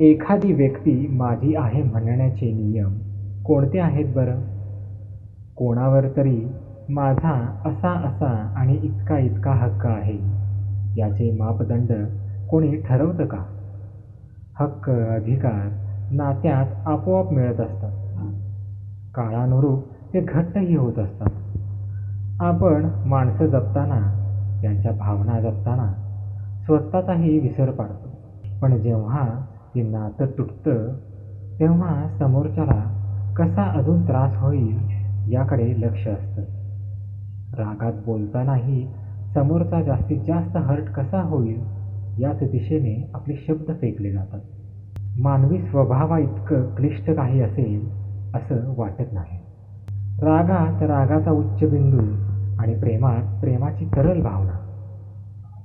एखादी व्यक्ती माझी आहे म्हणण्याचे नियम कोणते आहेत बरं? कोणावर तरी माझा असा असा आणि इतका इतका हक्क आहे याचे मापदंड कोणी ठरवतं का? हक्क अधिकार नात्यात आपोआप मिळत असतात. काळानुरूप ते घट्टही होत असतात. आपण माणसं जपताना त्यांच्या भावना जपताना स्वतःचाही विसर पाडतो. पण जेव्हा ते नातं तुटतं तेव्हा समोरच्याला कसा अजून त्रास होईल याकडे लक्ष असतं. रागात बोलतानाही समोरचा जास्तीत जास्त हर्ट कसा होईल याच दिशेने आपले शब्द फेकले जातात. मानवी स्वभावा इतकं क्लिष्ट काही असेल असं वाटत नाही. रागात रागाचा उच्च बिंदू आणि प्रेमात प्रेमाची तरल भावना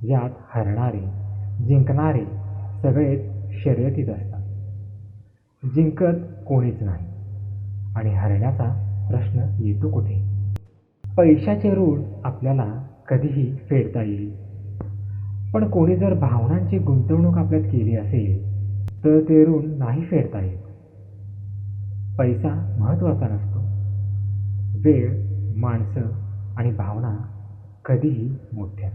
यात हरणारे जिंकणारे सगळेच शर्यतीत असतात. जिंकत कोणीच नाही. आणि हरण्याचा प्रश्न येतो कुठे? पैशाचे ऋण आपल्याला कधीही फेडता येईल. पण कोणी जर भावनांची गुंतवणूक आपल्यात केली असेल तर ते ऋण नाही फेडता येत. पैसा महत्त्वाचा नसतो. वेळ माणसं आणि भावना कधीही मोठ्या.